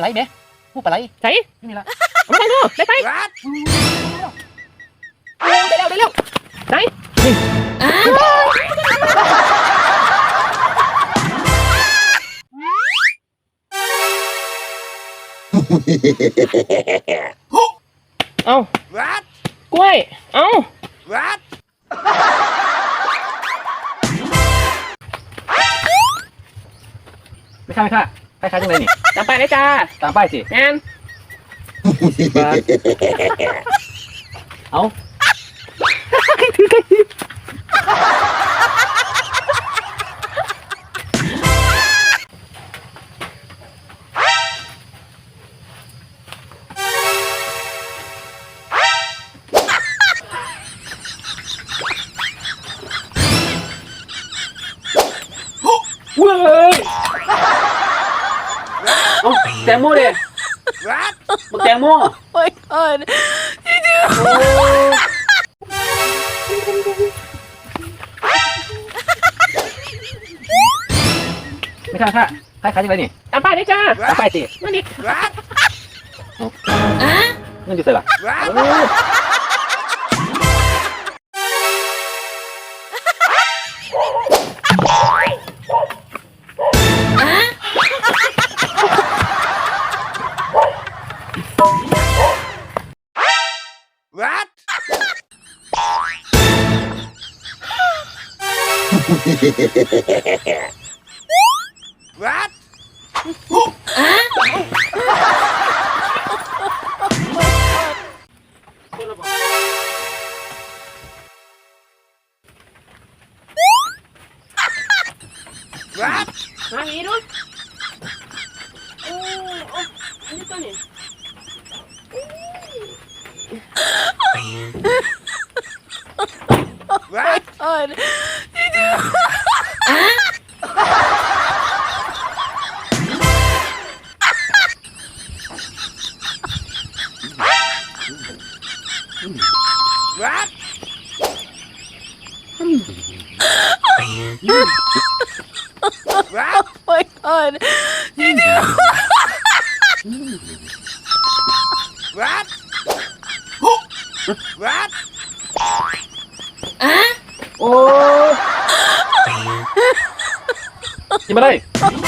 ไหลไหมหูปลาไหลใส่นี่ละเอาไม่ใส่เนาะได้ไป What? โอ้ได้แล้วได้แล้วใส่เอา What? กล้วย เอา What? ไม่ใช่ไม่ใช่ คล้ายๆจังเลยนี่ตามไปเลยจ้าตามป้ายสิงานสิบบาทเอาเว้ยเอา แตงโมเด็ What? บักแตงโมโอ้ยเอิญไม่ใช่ไม่ใช่คล้ายๆจังเลยนี่ตามไปเลยจ้าตามป้ายสินั่นดิ What? เงินอยู่ใส่ละ What? Oh! Ah? What? Ang irot? Oh, oh, ano to ni? What? Oh, oh my god. You do. Rap. ยเอิญวัดวัดโอ้ยกินมาเลย